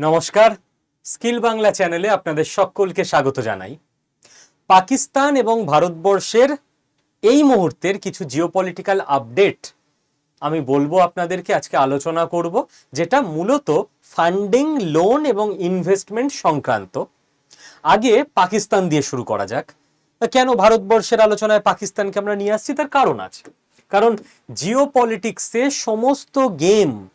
নমস্কার। স্কিল বাংলা চ্যানেলে আপনাদের সকলকে স্বাগত জানাই। পাকিস্তান এবং ভারতবর্ষের এই মুহূর্তের কিছু জিওপলিটিক্যাল আপডেট আমি বলব আপনাদেরকে, আজকে আলোচনা করব, যেটা মূলত ফান্ডিং লোন এবং ইনভেস্টমেন্ট সংক্রান্ত। আগে পাকিস্তান দিয়ে শুরু করা যাক। কেন ভারতবর্ষের আলোচনায় পাকিস্তানকে আমরা নিয়ে আসছি? তার কারণ আছে। কারণ জিও পলিটিক্সে সমস্ত গেম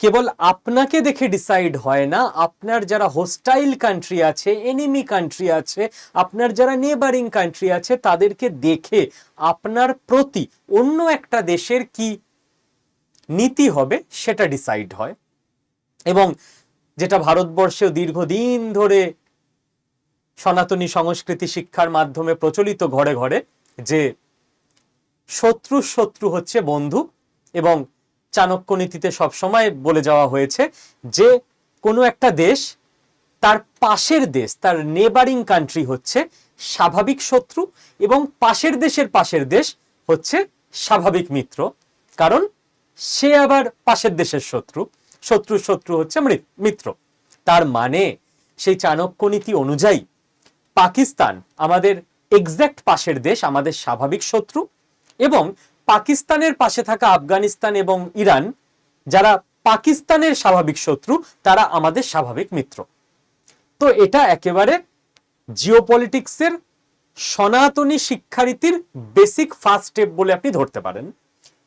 কেবল আপনাকে দেখে ডিসাইড হয় না। আপনার যারা হোস্টাইল কান্ট্রি আছে এনিমি কান্ট্রি আছে, আপনার যারা নেবারিং কান্ট্রি আছে, তাদেরকে দেখে আপনার প্রতি অন্য একটা দেশের কি নীতি হবে সেটা ডিসাইড হয়। এবং যেটা ভারতবর্ষেও দীর্ঘদিন ধরে সনাতনী সংস্কৃতি শিক্ষার মাধ্যমে প্রচলিত ঘরে ঘরে, যে শত্রু শত্রু হচ্ছে বন্ধু এবং চাণক্য নীতিতে সবসময় বলে যাওয়া হয়েছে যে কোনো একটা দেশ তার পাশের দেশ, তার নেবারিং কান্ট্রি হচ্ছে স্বাভাবিক শত্রু এবং পাশের দেশের পাশের দেশ হচ্ছে স্বাভাবিক মিত্র। কারণ সে আবার পাশের দেশের শত্রু শত্রু শত্রু হচ্ছে মিত্র। তার মানে সেই চাণক্য নীতি অনুযায়ী পাকিস্তান আমাদের এক্স্যাক্ট পাশের দেশ, আমাদের স্বাভাবিক শত্রু এবং পাকিস্তানের পাশে থাকা আফগানিস্তান এবং ইরান, যারা পাকিস্তানের স্বাভাবিক শত্রু, তারা আমাদের স্বাভাবিক মিত্র। তো এটা একেবারে জিওপলিটিক্সের সনাতনী শিক্ষারীতির বেসিক ফার্স্ট স্টেপ বলে আপনি ধরতে পারেন।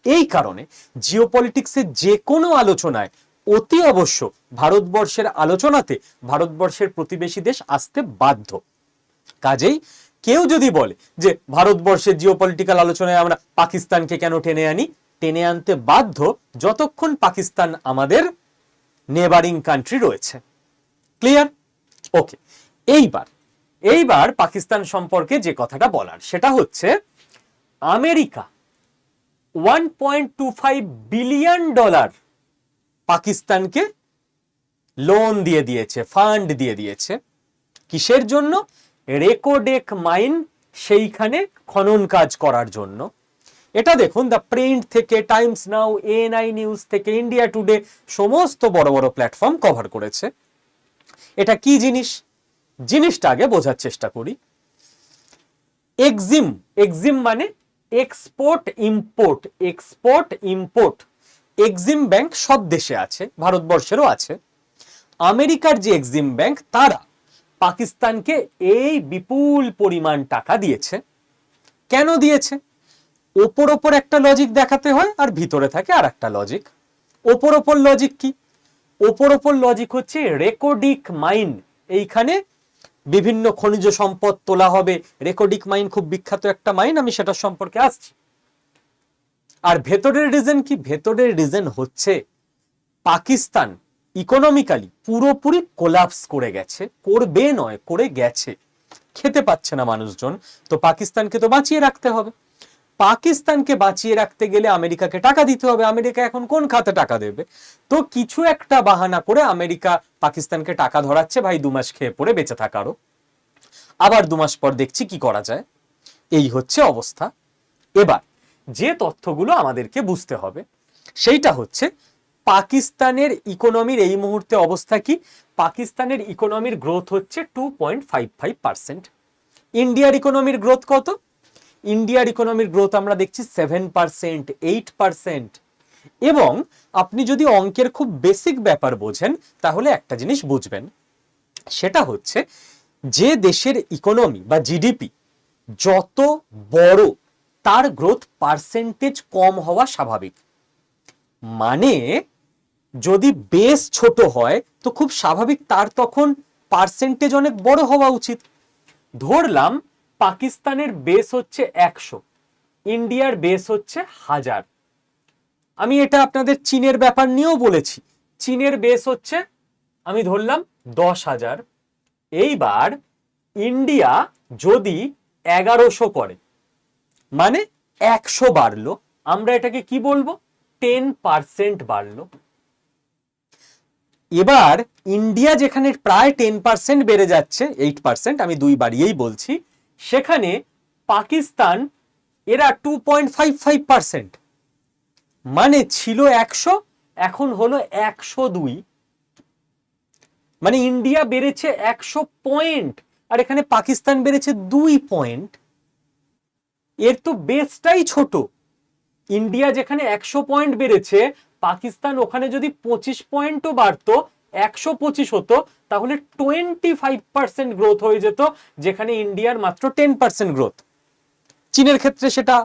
এই কারণে জিওপলিটিক্সের যে কোনো আলোচনায় অতি অবশ্য ভারতবর্ষের আলোচনাতে ভারতবর্ষের প্রতিবেশী দেশ আসতে বাধ্য। কাজেই কেউ যদি বলে যে ভারতবর্ষের জিওপলিটিক্যাল আলোচনায় আমরা পাকিস্তানকে কেন টেনে আনি, টেনে আনতে বাধ্য যতক্ষণ পাকিস্তান আমাদের নেবারিং কান্ট্রি রয়েছে। ক্লিয়ার ওকে এইবার এইবার পাকিস্তান সম্পর্কে যে কথাটা বলার, সেটা হচ্ছে America one point two five billion dollar পাকিস্তানকে লোন দিয়ে দিয়েছে ফান্ড দিয়ে দিয়েছে। কিসের জন্য? রেকোডেক মাইন সেইখানে খনন কাজ করার জন্য। এটা দেখুন, দ্য প্রিন্ট থেকে, টাইমস নাও, এএনআই নিউজ থেকে, ইন্ডিয়া টুডে সমস্ত বড় বড় প্ল্যাটফর্ম কভার করেছে। এটা কি জিনিস? জিনিসটা আগে বোঝার চেষ্টা করি। এক্সিম এক্সিম মানে export, import export, import. Exim bank সব দেশে আছে, ভারতবর্ষেরও আছে। আমেরিকার যে এক্সিম ব্যাংক, তারা পাকিস্তানকে এই বিপুল পরিমাণ টাকা দিয়েছে। কেন দিয়েছে? ওপর ওপর একটা লজিক দেখাতে হয় আর ভিতরে থাকে আর একটা লজিক ওপর ওপর লজিক কি? ওপর ওপর লজিক হচ্ছে রেকর্ডিক মাইন। এইখানে বিভিন্ন খনিজ সম্পদ তোলা হবে। রেকর্ডিক মাইন খুব বিখ্যাত একটা মাইন, আমি সেটার সম্পর্কে আসছি। আর ভেতরের রিজন কি? ভেতরের রিজন হচ্ছে পাকিস্তান ইকোনমিক্যালি পুরোপুরি কোলাপস করে গেছে, করবে নয়, করে গেছে। খেতে পাচ্ছে না মানুষজন। তো পাকিস্তানকে তো বাঁচিয়ে রাখতে হবে। পাকিস্তানকে বাঁচিয়ে রাখতে গেলে আমেরিকাকে টাকা দিতে হবে। আমেরিকা এখন কোন খাতে টাকা দেবে? তো কিছু একটা বাহানা করে আমেরিকা পাকিস্তানকে টাকা ধরাচ্ছে। ভাই, দু মাস খেয়ে পড়ে বেঁচে থাকারও আবার দু মাস পর দেখছি কি করা যায়। এই হচ্ছে অবস্থা। এবার যে তথ্যগুলো আমাদেরকে বুঝতে হবে, সেইটা হচ্ছে পাকিস্তানের ইকোনমির এই মুহূর্তে অবস্থা কি? পাকিস্তানের ইকোনমির গ্রোথ হচ্ছে two point five five percent ইন্ডিয়ার ইকোনমির গ্রোথ কত? ইন্ডিয়ার ইকোনমির গ্রোথ আমরা দেখছি সেভেন পার্সেন্ট এইট পার্সেন্ট এবং আপনি যদি অঙ্কের খুব বেসিক ব্যাপার বোঝেন, তাহলে একটা জিনিস বুঝবেন। সেটা হচ্ছে যে দেশের ইকোনমি বা জিডিপি যত বড়, তার গ্রোথ পার্সেন্টেজ কম হওয়া স্বাভাবিক। মানে যদি বেস ছোট হয়, তো খুব স্বাভাবিক তার তখন পার্সেন্টেজ অনেক বড় হওয়া উচিত। ধরলাম পাকিস্তানের বেস হচ্ছে একশো, ইন্ডিয়ার বেস হচ্ছে হাজার। আমি এটা আপনাদের চীনের ব্যাপার নিয়েও বলেছি। চীনের বেস হচ্ছে, আমি ধরলাম দশ হাজার। এইবার ইন্ডিয়া যদি এগারোশো করে মানে একশো বাড়লো, আমরা এটাকে কি বলব? টেন পার্সেন্ট বাড়লো। এবার ইন্ডিয়া যেখানে প্রায় টেন পার্সেন্ট বেড়ে যাচ্ছে এইট পার্সেন্ট আমি দুই বাড়িয়েই বলছি, সেখানে পাকিস্তান এরা two point five five percent মানে ছিল একশো, এখন হলো একশো দুই। মানে ইন্ডিয়া বেড়েছে একশো পয়েন্ট আর এখানে পাকিস্তান বেড়েছে দুই পয়েন্ট এর তো বেসটাই ছোট। ইন্ডিয়া যেখানে একশো পয়েন্ট বেড়েছে, পাকিস্তান ওখানে যদি পঁচিশ পয়েন্টও বাড়তো, একশো পঁচিশ হতো, তাহলে টোয়েন্টি ফাইভ পার্সেন্ট গ্রোথ হয়ে যেত, যেখানে ইন্ডিয়ার মাত্র টেন পার্সেন্ট গ্রোথ চীনের ক্ষেত্রে সেটা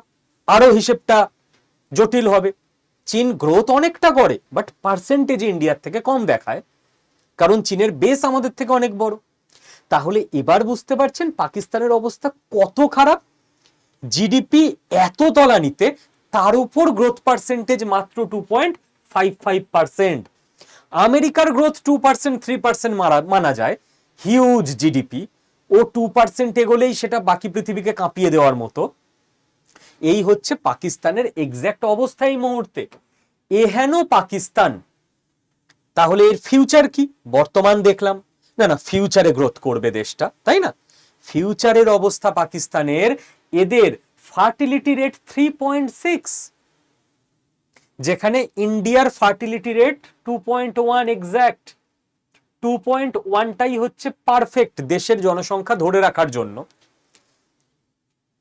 আরও হিসেবটা জটিল হবে। চীন গ্রোথ অনেকটা করে বাট পার্সেন্টেজ ইন্ডিয়ার থেকে কম দেখায়, কারণ চীনের বেস আমাদের থেকে অনেক বড়। তাহলে এবার বুঝতে পারছেন পাকিস্তানের অবস্থা কত খারাপ? জিডিপি এত তলানিতে তার উপর গ্রোথ পার্সেন্টেজ মাত্র two point five five percent আমেরিকার growth two percent three percent মানা যায়। হিউজ জিডিপি ও টু পার্সেন্ট এগোলেই সেটা বাকি পৃথিবীকে কাঁপিয়ে দেওয়ার মতো। এই হচ্ছে পাকিস্তানের এক্স্যাক্ট অবস্থা এই মুহূর্তে। এহেন পাকিস্তান। তাহলে এর ফিউচার কি? বর্তমান দেখলাম। না না ফিউচারে গ্রোথ করবে দেশটা, তাই না? ফিউচারের অবস্থা পাকিস্তানের। এদের fertility rate three point six, যেখানে ইন্ডিয়ার fertility rate two point one exact two point ওয়ানটাই হচ্ছে পারফেক্ট দেশের জনসংখ্যা ধরে রাখার জন্য।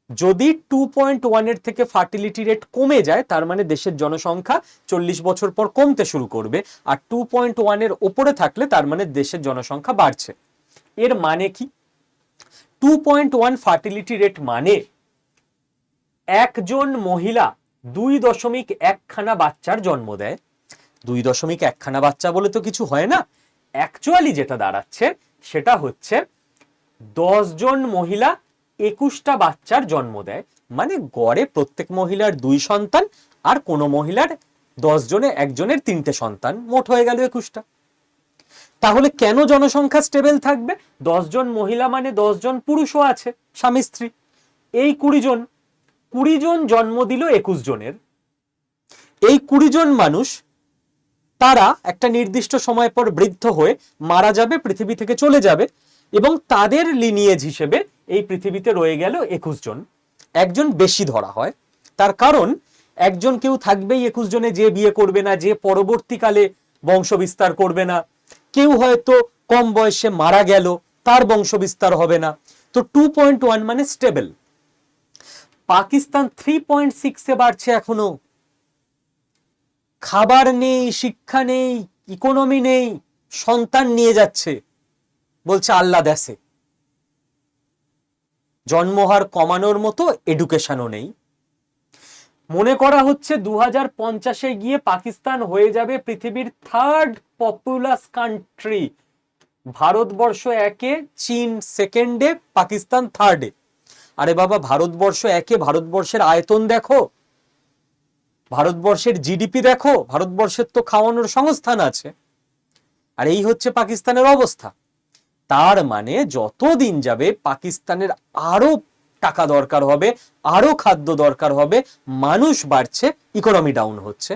যদি টু পয়েন্ট ওয়ানের থেকে ফার্টিলিটি রেট কমে যায়, তার মানে দেশের জনসংখ্যা চল্লিশ বছর পর কমতে শুরু করবে, আর টু পয়েন্ট ওয়ানের ওপরে থাকলে তার মানে দেশের জনসংখ্যা বাড়ছে। এর মানে কি? Two point one fertility rate মানে একজন মহিলা দুই দশমিক একখানা বাচ্চার জন্ম দেয়। দুই দশমিক একখানা বাচ্চা বলে তো কিছু হয় না। অ্যাকচুয়ালি যেটা দাঁড়াচ্ছে, সেটা হচ্ছে জন মহিলা একুশটা বাচ্চার জন্ম দেয়। মানে গড়ে প্রত্যেক মহিলার দুই সন্তান আর কোনো মহিলার দশ জনে একজনের তিনটে সন্তান। মোট হয়ে গেল একুশটা। তাহলে কেন জনসংখ্যা স্টেবল থাকবে? জন মহিলা মানে জন পুরুষও আছে, স্বামী, স্ত্রী। এই কুড়ি জন কুড়ি জন জন্ম দিল একুশ জনের। এই কুড়ি জন মানুষ, তারা একটা নির্দিষ্ট সময় পর বৃদ্ধ হয়ে মারা যাবে, পৃথিবী থেকে চলে যাবে এবং তাদের লিনিয়েজ হিসেবে এই পৃথিবীতে রয়ে গেল একুশ জন। একজন বেশি ধরা হয়। তার কারণ, একজন কেউ থাকবেই একুশ জনে, যে বিয়ে করবে না, যে পরবর্তীকালে বংশ বিস্তার করবে না। কেউ হয়তো কম বয়সে মারা গেল, তার বংশ বিস্তার হবে না। তো টু পয়েন্ট ওয়ান মানে স্টেবল পাকিস্তান থ্রি পয়েন্ট সিক্সে বাড়ছে এখনও। খাবার নেই, শিক্ষা নেই ইকোনমি নেই, সন্তান নিয়ে যাচ্ছে, বলছে আল্লাহ দেশে। জন্মহার কমানোর মতো এডুকেশনও নেই। মনে করা হচ্ছে দু হাজার পঞ্চাশে গিয়ে পাকিস্তান হয়ে যাবে পৃথিবীর থার্ড পপুলাস কান্ট্রি ভারতবর্ষ একে, চীন সেকেন্ডে পাকিস্তান থার্ডে আরে বাবা, ভারতবর্ষ একে, ভারতবর্ষের আয়তন দেখো। ভারতবর্ষের জিডিপি দেখো, ভারতবর্ষের তো খাওয়ানোর সংস্থান আছে। আর এই হচ্ছে পাকিস্তানের অবস্থা। তার মানে যত দিন যাবে পাকিস্তানের আরও টাকা দরকার হবে, আরও খাদ্য দরকার হবে, মানুষ বাড়ছে ইকোনমি ডাউন হচ্ছে।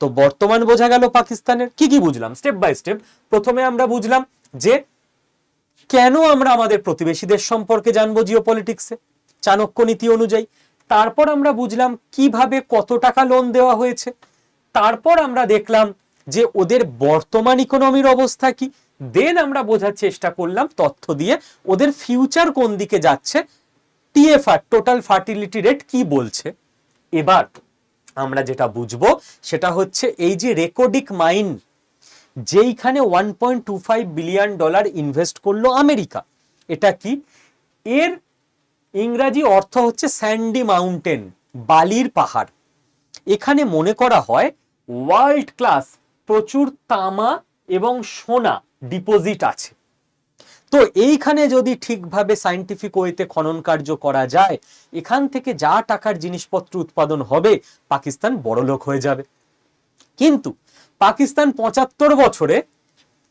তো বর্তমান বোঝা গেল পাকিস্তানের, কি কি বুঝলাম? স্টেপ বাই স্টেপ প্রথমে আমরা বুঝলাম যে কেন আমরা আমাদের প্রতিবেশীদের সম্পর্কে জানব জিও পলিটিক্সে চাণক্য নীতি অনুযায়ী। তারপর আমরা বুঝলাম কীভাবে কত টাকা লোন দেওয়া হয়েছে। তারপর আমরা দেখলাম যে ওদের বর্তমান ইকোনমির অবস্থা কি। দেন আমরা বোঝার চেষ্টা করলাম তথ্য দিয়ে ওদের ফিউচার কোন দিকে যাচ্ছে। টিএফআর টোটাল ফার্টিলিটি রেট কি বলছে। এবার আমরা যেটা বুঝব সেটা হচ্ছে এই যে রেকর্ডিক মাইন যেইখানে one point two five billion dollar invest করল আমেরিকা। এটা কি? এর ইংরাজি অর্থ হচ্ছে স্যান্ডি মাউন্টেন বালির পাহাড়। এখানে মনে করা হয় ওয়ার্ল্ড ক্লাস প্রচুর তামা এবং সোনা ডিপোজিট আছে। তো এইখানে যদি ঠিকভাবে সাইন্টিফিক ওয়েতে খনন কার্য করা যায়, এখান থেকে যা টাকার জিনিসপত্র উৎপাদন হবে, পাকিস্তান বড়লোক হয়ে যাবে। কিন্তু পাকিস্তান পঁচাত্তর বছরে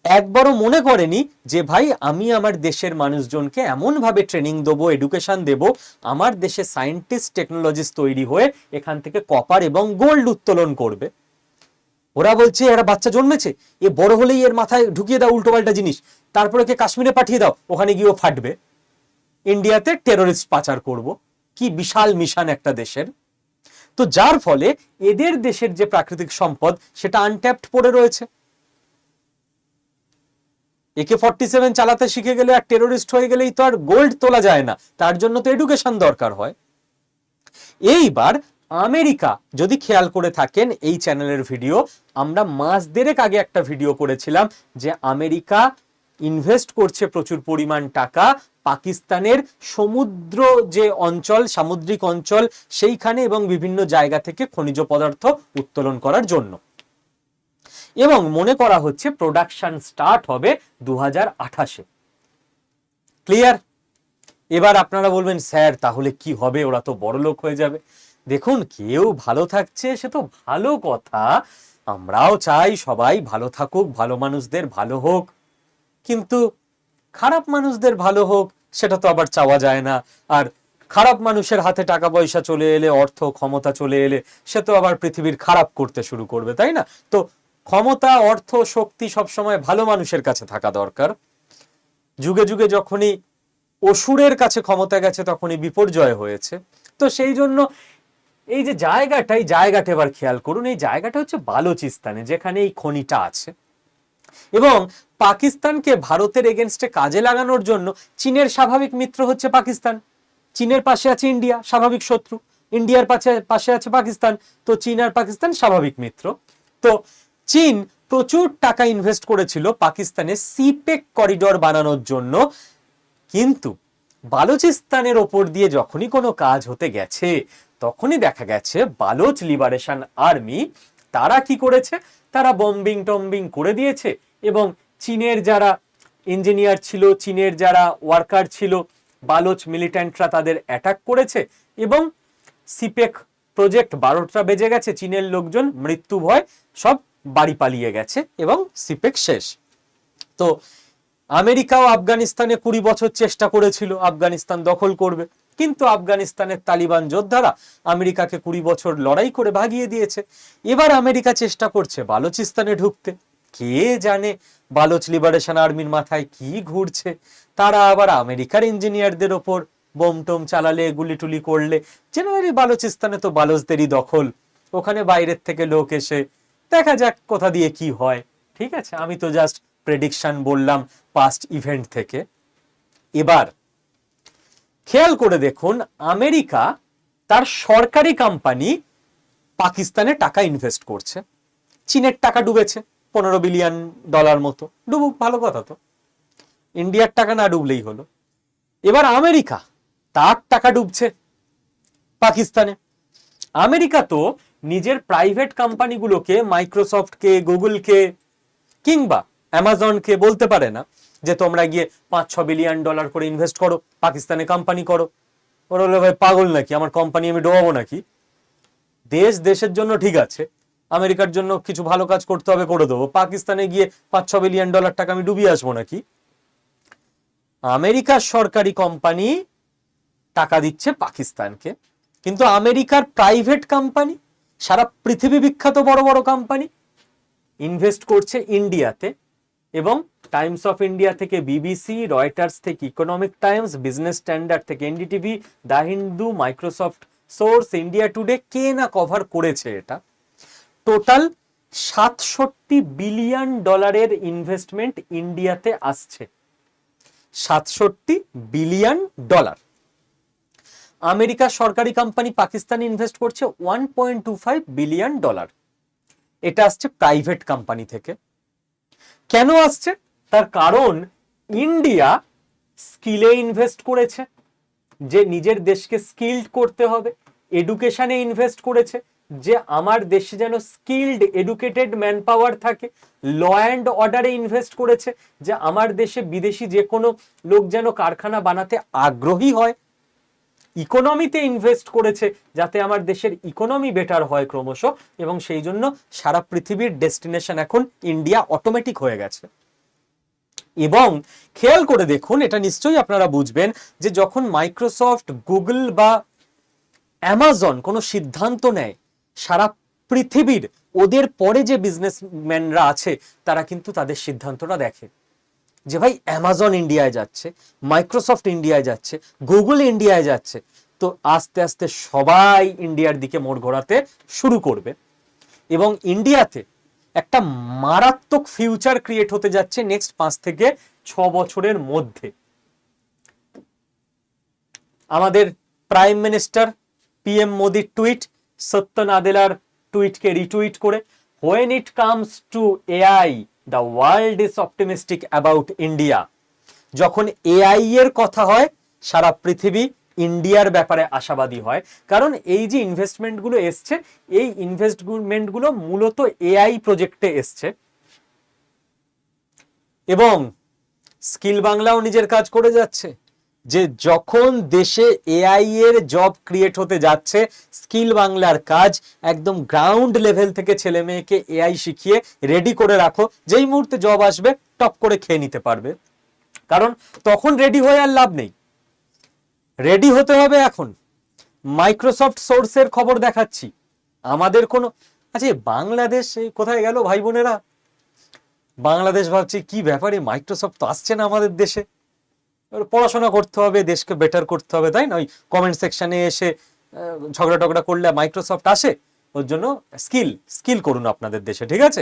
একবারও মনে করেনি যে, ভাই, আমি আমার দেশের মানুষজনকে এমনভাবে ট্রেনিং দেবো এডুকেশন দেব, আমার দেশে সায়েন্টিস্ট টেকনোলজিস্ট তৈরি হয়ে এখান থেকে কপার এবং গোল্ড উত্তোলন করবে। ওরা বলছে, এরা বাচ্চা জন্মেছে, এ বড় হলেই এর মাথায় ঢুকিয়ে দাও উল্টোপাল্টা জিনিস, তারপরে কে কাশ্মীরে পাঠিয়ে দাও, ওখানে গিয়েও ফাটবে। ইন্ডিয়াতে টেরোরিস্ট পাচার করব। কি বিশাল মিশন একটা দেশের। তো যার ফলে এদের দেশের যে প্রাকৃতিক সম্পদ, সেটা আনট্যাপড পড়ে রয়েছে। একে ফর্টি সেভেন চালাতে শিখে গেলে আর টেরোরিস্ট হয়ে গেলেই তো আর গোল্ড তোলা যায় না। তার জন্য তো এডুকেশন দরকার হয়। এইবার আমেরিকা যদি খেয়াল করে থাকেন, এই চ্যানেলের ভিডিও আমরা মাস দেড়েক আগে একটা ভিডিও করেছিলাম যে আমেরিকা ইনভেস্ট করছে প্রচুর পরিমাণ টাকা পাকিস্তানের সমুদ্র যে অঞ্চল, সামুদ্রিক অঞ্চল, সেইখানে এবং বিভিন্ন জায়গা থেকে খনিজ পদার্থ উত্তোলন করার জন্য। এবং মনে করা হচ্ছে প্রোডাকশন স্টার্ট হবে দু হাজার আঠাশে। ক্লিয়ার এবার আপনারা বলবেন, স্যার, তাহলে কি হবে? ওরা তো বড় লোক হয়ে যাবে। দেখুন, কেউ ভালো থাকছে, সে তো ভালো কথা। আমরাও চাই সবাই ভালো থাকুক, ভালো মানুষদের ভালো হোক। কিন্তু খারাপ মানুষদের ভালো হোক, সেটা তো আবার চাওয়া যায় না। আর খারাপ মানুষের হাতে টাকা পয়সা চলে এলে, অর্থ, ক্ষমতা চলে এলে, সে তো আবার পৃথিবীর খারাপ করতে শুরু করবে, তাই না? তো ক্ষমতা, অর্থ, শক্তি সবসময় ভালো মানুষের কাছে থাকা দরকার। যুগে যুগে যখনই অসুরের কাছে ক্ষমতা গেছে, তখনই বিপর্যয় হয়েছে। তো সেই জন্য এই যে জায়গাটা, এই জায়গাটা এবার খেয়াল করুন, এই জায়গাটা হচ্ছে বালোচিস্তানে, যেখানে এই খনিটা আছে। এবং পাকিস্তানকে ভারতের এগেনস্টে কাজে লাগানোর জন্য চীনের স্বাভাবিক মিত্র হচ্ছে পাকিস্তান। চীনের পাশে আছে ইন্ডিয়া, স্বাভাবিক শত্রু। ইন্ডিয়ার পাশে পাশে আছে পাকিস্তান। তো চীন আর পাকিস্তান স্বাভাবিক মিত্র। তো চীন প্রচুর টাকা ইনভেস্ট করেছিল পাকিস্তানে সিপেক করিডর বানানোর জন্য। কিন্তু বালুচিস্তানের ওপর দিয়ে যখনই কোনো কাজ হতে গেছে, তখনই দেখা গেছে বালোচ লিবারেশন আর্মি তারা কি করেছে? তারা বম্বিং টম্বিং করে দিয়েছে। এবং চীনের যারা ইঞ্জিনিয়ার ছিল, চীনের যারা ওয়ার্কার ছিল, বালোচ মিলিট্যান্টরা তাদের অ্যাটাক করেছে এবং সিপেক প্রজেক্ট বারোটা বেজে গেছে, চীনের লোকজন মৃত্যু ভয়, সব বাড়ি পালিয়ে গেছে এবং সিপেক শেষ। তো আমেরিকাও আফগানিস্তানে কুড়ি বছর চেষ্টা করেছিল, আফগানিস্তান দখল করবে। কিন্তু আফগানিস্তানের তালিবান যোদ্ধারা আমেরিকাকে কুড়ি বছর লড়াই করে ভাগিয়ে দিয়েছে। এবার আমেরিকা চেষ্টা করছে বালোচিস্তানে ঢুকতে। কে জানে বালোচ লিবারেশন আর্মির মাথায় কি ঘুরছে? তারা আবার আমেরিকার ইঞ্জিনিয়ারদের ওপর বোম টোম চালালে গুলি টুলি করলে। জেনারেলি বালোচিস্তানে তো বালোচদেরই দখল। ওখানে বাইরের থেকে লোক এসে, দেখা যাক কোথা দিয়ে কি হয়। ঠিক আছে, আমি তো জাস্ট প্রেডিকশন বললাম পাস্ট ইভেন্ট থেকে। এবার, খেয়াল করে দেখুন, আমেরিকা তার সরকারি কোম্পানি পাকিস্তানে টাকা ইনভেস্ট করছে। চীনের টাকা ডুবেছে। পনেরো বিলিয়ন ডলার মতো। ডুবুক, ভালো কথা তো। ইন্ডিয়ার টাকা না ডুবলেই হলো। এবার আমেরিকা, তার টাকা ডুবছে পাকিস্তানে। আমেরিকা তো নিজের প্রাইভেট কোম্পানিগুলোকে মাইক্রোসফটকে, গুগলকে কিংবা অ্যামাজনকে বলতে পারে না, যে তোমরা গিয়ে পাঁচ ছ বিলিয়ন ডলার করে ইনভেস্ট করো, পাকিস্তানে কোম্পানি করো। ওরা ভাই, পাগল নাকি? আমার কোম্পানি আমি ডোবাবো নাকি? দেশ দেশের জন্য ঠিক আছে আমেরিকার জন্য কিছু ভালো কাজ করতে হবে করে দেবো। পাকিস্তানে গিয়ে পাঁচ ছ বিলিয়ন ডলার টাকা আমি ডুবিয়ে আসব নাকি? আমেরিকার সরকারি কোম্পানি টাকা দিচ্ছে পাকিস্তানকে। কিন্তু আমেরিকার প্রাইভেট কোম্পানি সারা পৃথিবী বিখ্যাত বড় বড় কোম্পানি ইনভেস্ট করছে ইন্ডিয়াতে এবং টাইমস অফ ইন্ডিয়া থেকে বিবিসি রয়টার্স থেকে ইকোনমিক টাইমস বিজনেস স্ট্যান্ডার্ড থেকে NDTV the Hindu Microsoft source India Today কে না কভার করেছে এটা? টোটাল সাতষট্টি বিলিয়ন ডলারের ইনভেস্টমেন্ট ইন্ডিয়াতে আসছে। সাতষট্টি বিলিয়ন ডলার। আমেরিকার সরকারি কোম্পানি পাকিস্তান ইনভেস্ট করছে one point two five billion dollar. এটা আসছে প্রাইভেট কোম্পানি থেকে। কেন আসছে? তার কারণ ইন্ডিয়া স্কিলে ইনভেস্ট করেছে। যে নিজের দেশকে স্কিল্ড করতে হবে, এডুকেশনে ইনভেস্ট করেছে যে আমার দেশে যেন স্কিল্ড এডুকেটেড ম্যান পাওয়ার থাকে ল অ্যান্ড অর্ডারে ইনভেস্ট করেছে, যে আমার দেশে বিদেশি যে কোনো লোক যেন কারখানা বানাতে আগ্রহী হয় ইকোনমিতে ইনভেস্ট করেছে, যাতে আমার দেশের ইকোনমি বেটার হয় ক্রমশ, এবং সেই জন্য সারা পৃথিবীর ডেস্টিনেশন এখন ইন্ডিয়া অটোমেটিক হয়ে গেছে। এবং খেয়াল করে দেখুন, এটা নিশ্চয়ই আপনারা বুঝবেন, যে যখন মাইক্রোসফট গুগল বা অ্যামাজন কোনো সিদ্ধান্ত নেয় সারা পৃথিবীর ওদের পরে যে বিজনেসম্যানরা আছে, তারা কিন্তু তাদের সিদ্ধান্তটা দেখে। যে ভাই অ্যামাজন ইন্ডিয়ায় যাচ্ছে মাইক্রোসফট ইন্ডিয়ায় যাচ্ছে গুগল ইন্ডিয়ায় যাচ্ছে, তো আস্তে আস্তে সবাই ইন্ডিয়ার দিকে মোড় ঘোরাতে শুরু করবে। এবং ইন্ডিয়াতে একটা মারাত্মক ফিউচার ক্রিয়েট হতে যাচ্ছে নেক্সট পাঁচ থেকে ছ বছরের মধ্যে। আমাদের প্রাইম মিনিস্টার পিএম মোদির টুইট সত্য নাদেলার টুইটকে রিটুইট করে when it comes to AI the world is optimistic about India যখন এআই এর কথা হয়, সারা পৃথিবী ইন্ডিয়ার ব্যাপারে আশাবাদী হয়। কারণ এই যে ইনভেস্টমেন্টগুলো এসছে, এই ইনভেস্টমেন্টগুলো মূলত এআই প্রজেক্টে এসছে। এবং স্কিল বাংলাও নিজের কাজ করে যাচ্ছে। যে যখন দেশে এআই এর জব ক্রিয়েট হতে যাচ্ছে স্কিল বাংলার কাজ, একদম গ্রাউন্ড লেভেল থেকে ছেলে মেয়েকে এআই শিখিয়ে রেডি করে রাখো, যেই মুহূর্তে জব আসবে, টপ করে খেয়ে নিতে পারবে। কারণ তখন রেডি হয়ে আর লাভ নেই। রেডি হতে হবে এখন। মাইক্রোসফট সোর্সের খবর দেখাচ্ছি। আমাদের কোনো আচ্ছা বাংলাদেশ কোথায় গেল ভাই বোনেরা? বাংলাদেশ ভাবছি, কি ব্যাপারে? মাইক্রোসফট তো আসছে না আমাদের দেশে। পড়াশোনা করতে হবে, দেশকে বেটার করতে হবে, তাই না? ওই কমেন্ট সেকশনে এসে ঝগড়া টগড়া করলে মাইক্রোসফট আসে, ওর জন্য স্কিল স্কিল করুন আপনাদের দেশে, ঠিক আছে?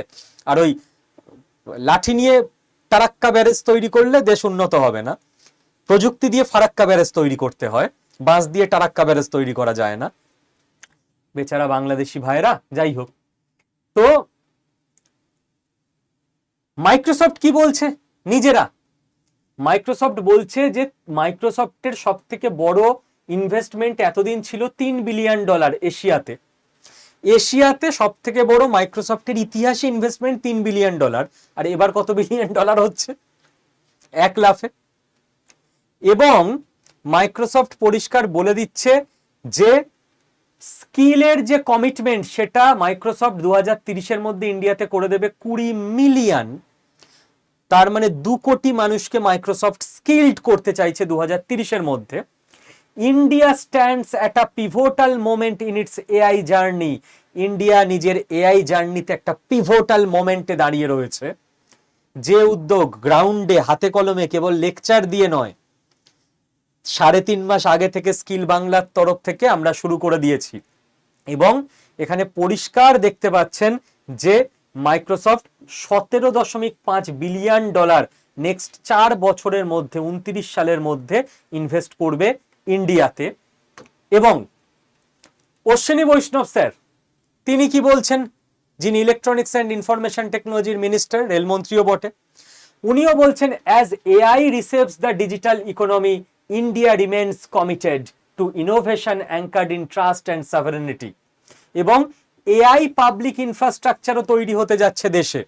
আর ওই লাঠি নিয়ে টারাক্কা ব্যারেজ তৈরি করলে দেশ উন্নত হবে না। প্রযুক্তি দিয়ে ফারাক্কা ব্যারেজ তৈরি করতে হয়, বাঁশ দিয়ে টারাক্কা ব্যারেজ তৈরি করা যায় না। বেচারা বাংলাদেশি ভাইরা যাই হোক। তো মাইক্রোসফট কি বলছে? নিজেরা মাইক্রোসফট বলছে যে মাইক্রোসফটের সব থেকে বড় ইনভেস্টমেন্ট এতদিন ছিল তিন বিলিয়ন ডলার এশিয়াতে এশিয়াতে সব থেকে বড় মাইক্রোসফটের ইতিহাসে ইনভেস্টমেন্ট তিন বিলিয়ন ডলার আর এবার কত বিলিয়ন ডলার হচ্ছে? এক লাফে। এবং মাইক্রোসফট পরিষ্কার বলে দিচ্ছে যে স্কিলের যে কমিটমেন্ট সেটা মাইক্রোসফট দু হাজার তিরিশের মধ্যে ইন্ডিয়াতে করে দেবে কুড়ি মিলিয়ন তার মানে দু কোটি মানুষকে মাইক্রোসফট স্কিল্ড করতে চাইছে দু হাজার মধ্যে। India stands at a pivotal moment in its AI journey India নিজের এআই জার্নিতে একটা পিভোটাল মোমেন্টে দাঁড়িয়ে রয়েছে। যে উদ্যোগ গ্রাউন্ডে হাতে কলমে কেবল লেকচার দিয়ে নয়, সাড়ে তিন মাস আগে থেকে স্কিল বাংলার তরফ থেকে আমরা শুরু করে দিয়েছি। এবং এখানে পরিষ্কার দেখতে পাচ্ছেন যে মাইক্রোসফট সতেরো দশমিক পাঁচ বিলিয়ন ডলার নেক্সট চার বছরের মধ্যে, উনত্রিশ সালের মধ্যে ইনভেস্ট করবে ইন্ডিয়াতে। এবং অশ্বিনী বৈষ্ণব স্যার, তিনি কি বলছেন? যিনি ইলেকট্রনিক্স অ্যান্ড ইনফরমেশন টেকনোলজির মিনিস্টার রেলমন্ত্রীও বটে। উনিও বলছেন as AI reshapes the digital economy India remains committed to innovation anchored in trust and sovereignty এবং এআই পাবলিক ইনফ্রাস্ট্রাকচারও তৈরি হতে যাচ্ছে দেশে।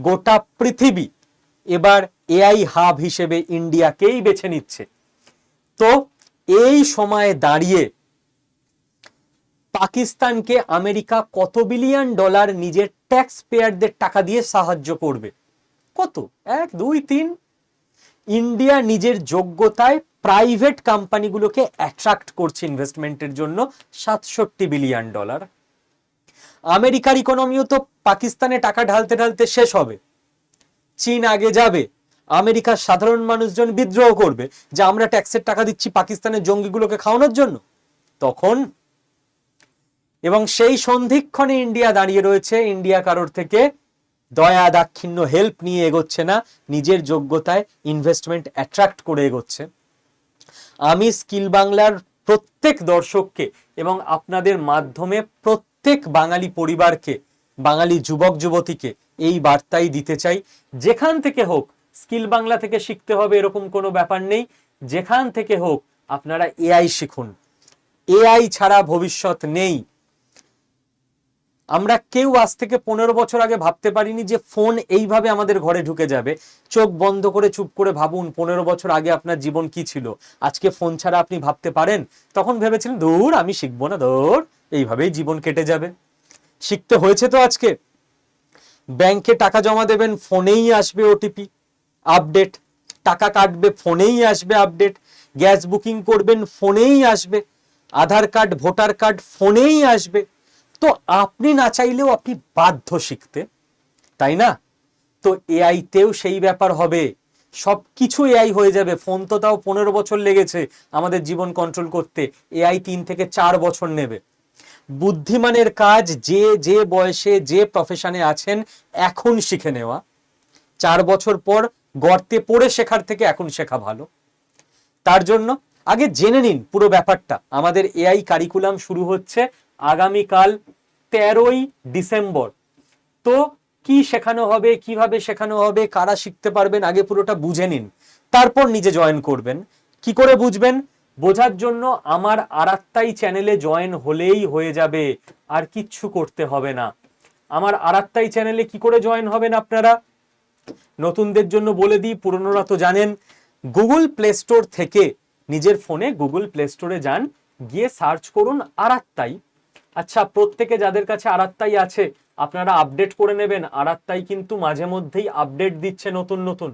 গোটা পৃথিবী এবার এআই হাব হিসেবে ইন্ডিয়াকেই বেছে নিচ্ছে। তো এই সময়ে দাঁড়িয়ে পাকিস্তানকে আমেরিকা কত বিলিয়ন ডলার নিজের ট্যাক্স পেয়ারদের টাকা দিয়ে সাহায্য করবে? কত? এক, দুই, তিন? ইন্ডিয়া নিজের যোগ্যতায় প্রাইভেট কোম্পানিগুলোকে অ্যাট্রাক্ট করছে ইনভেস্টমেন্টের জন্য সাতষট্টি বিলিয়ন ডলার আমেরিকার ইকোনমিও তো পাকিস্তানে টাকা ঢালতে ঢালতে শেষ হবে। চীন আগে যাবে। আমেরিকার সাধারণ মানুষজন বিদ্রোহ করবে যে আমরা ট্যাক্সের টাকা দিচ্ছি পাকিস্তানের জঙ্গিগুলোকে খাওয়ানোর জন্য। তখন এবং সেই সন্ধিক্ষণে ইন্ডিয়া দাঁড়িয়ে রয়েছে। ইন্ডিয়া কারোর থেকে দয়া দাক্ষিণ্য হেল্প নিয়ে এগোচ্ছে না, নিজের যোগ্যতায় ইনভেস্টমেন্ট অ্যাট্রাক্ট করে এগোচ্ছে। আমি স্কিল বাংলার প্রত্যেক দর্শককে এবং আপনাদের মাধ্যমে প্রত্যেক বাঙালি পরিবারকে, বাঙালি যুবক যুবতীকে এই বার্তাই দিতে চাই, যেখান থেকে হোক স্কিল বাংলা থেকে শিখতে হবে এরকম কোনো ব্যাপার নেই, যেখান থেকে হোক আপনারা এআই শিখুন। এআই ছাড়া ভবিষ্যৎ নেই। আমরা কেউ আজ থেকে পনেরো বছর আগে ভাবতে পারিনি যে ফোন এইভাবে আমাদের ঘরে ঢুকে যাবে। চোখ বন্ধ করে, চুপ করে ভাবুন পনেরো বছর আগে আপনার জীবন কি ছিল? আজকে ফোন ছাড়া আপনি ভাবতে পারেন? তখন ভেবেছিলেন, দূর, আমি শিখব না, দূর। এইভাবেই জীবন কেটে যাবে। শিখতে হয়েছে তো আজকে। ব্যাংকে টাকা জমা দেবেন, ফোনেই আসবে ওটিপি আপডেট। টাকা কাটবে, ফোনেই আসবে আপডেট। গ্যাস বুকিং করবেন, ফোনেই আসবে। আধার কার্ড, ভোটার কার্ড, ফোনেই আসবে। তো আপনি না চাইলেও আপনি বাধ্য শিখতে, তাই না? তো এআইতেও সেই ব্যাপার হবে। সব কিছু এআই হয়ে যাবে। ফোন তো তাও পনেরো বছর লেগেছে আমাদের জীবন কন্ট্রোল করতে। এআই তিন থেকে চার বছর নেবে। বুদ্ধিমানের কাজ যে যে বয়সে যে প্রফেশনে আছেন, এখন শিখে নেওয়া। চার বছর পর গর্তে পড়ে শেখার থেকে এখন শেখা ভালো। তার জন্য আগে জেনে নিন পুরো ব্যাপারটা। আমাদের এআই কারিকুলাম শুরু হচ্ছে আগামীকাল তেরোই ডিসেম্বর। তো কি শেখানো হবে, কীভাবে শেখানো হবে, কারা শিখতে পারবেন, আগে পুরোটা বুঝে নিন। তারপর নিজে জয়েন করবেন। কি করে বুঝবেন? বোঝার জন্য আমার আরাত্তাই চ্যানেলে জয়েন হলেই হয়ে যাবে, আর কিচ্ছু করতে হবে না। আমার আরাত্তাই চ্যানেলে কি করে জয়েন হবেন আপনারা? নতুনদের জন্য বলে দিই, পুরনোরা তো জানেন, গুগল প্লে স্টোর থেকে নিজের ফোনে গুগল প্লে স্টোরে যান, গিয়ে সার্চ করুন আরাত্তাই। আচ্ছা প্রত্যেকে যাদের কাছে আরাত্তাই আছে, আপনারা আপডেট করে নেবেন। আরাত্তাই কিন্তু মাঝে মধ্যেই আপডেট দিচ্ছে নতুন নতুন।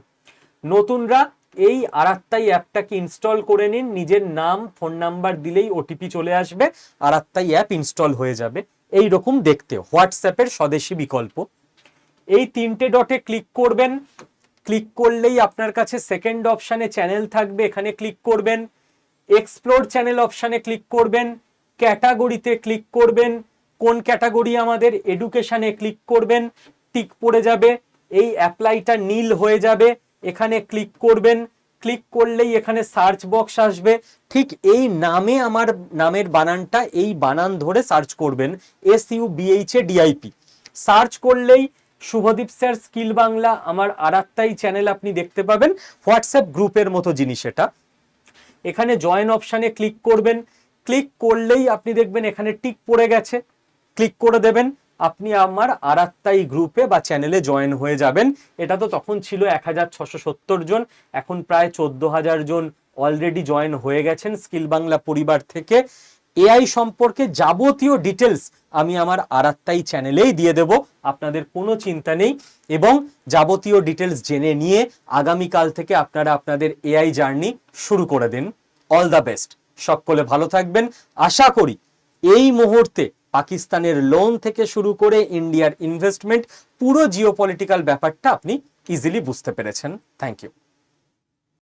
নতুনরা এই আরাত্তাই অ্যাপটাকে ইনস্টল করে নিন। নিজের নাম, ফোন নাম্বার দিলেই ওটিপি চলে আসবে। আরাত্তাই অ্যাপ ইনস্টল হয়ে যাবে। এই রকম দেখতে হোয়াটসঅ্যাপের স্বদেশী বিকল্প। এই তিনটে ডটে ক্লিক করবেন। ক্লিক করলেই আপনার কাছে সেকেন্ড অপশানে চ্যানেল থাকবে। এখানে ক্লিক করবেন। এক্সপ্লোর চ্যানেল অপশানে ক্লিক করবেন। ক্যাটাগরিতে ক্লিক করবেন। কোন ক্যাটাগরি আমাদের? এডুকেশানে ক্লিক করবেন। টিক পড়ে যাবে। এই অ্যাপ্লাইটা নীল হয়ে যাবে। এখানে ক্লিক করবেন। ক্লিক করলেই এখানে সার্চ বক্স আসবে। ঠিক এই নামে আমার নামের বানানটা এই বানান ধরে সার্চ করবেন। S U B H A D I P search করলেই শুভদীপ স্যার স্কিল বাংলা আমার আরাত্তাই চ্যানেল আপনি দেখতে পাবেন। হোয়াটসঅ্যাপ গ্রুপের মতো জিনিস এটা। এখানে জয়েন অপশানে ক্লিক করবেন। ক্লিক করলেই আপনি দেখবেন এখানে টিক পড়ে গেছে। ক্লিক করে দেবেন। আপনি আমার আরাত্তাই গ্রুপে বা চ্যানেলে জয়েন হয়ে যাবেন। এটা তো তখন ছিল এক হাজার ছশো জন, এখন প্রায় চোদ্দ হাজার জন অলরেডি জয়েন হয়ে গেছেন স্কিল বাংলা পরিবার থেকে। এআই সম্পর্কে যাবতীয় ডিটেলস আমি আমার আরাত্তাই চ্যানেলেই দিয়ে দেব, আপনাদের কোনো চিন্তা নেই। এবং যাবতীয় ডিটেলস জেনে নিয়ে আগামীকাল থেকে আপনারা আপনাদের এআই জার্নি শুরু করে দিন। অল দ্য বেস্ট সকলে ভালো থাকবেন। আশা করি এই মুহূর্তে পাকিস্তানের লোন থেকে শুরু করে ইন্ডিয়ার ইনভেস্টমেন্ট পুরো জিওপলিটিক্যাল ব্যাপারটা আপনি ইজিলি বুঝতে পেরেছেন। Thank you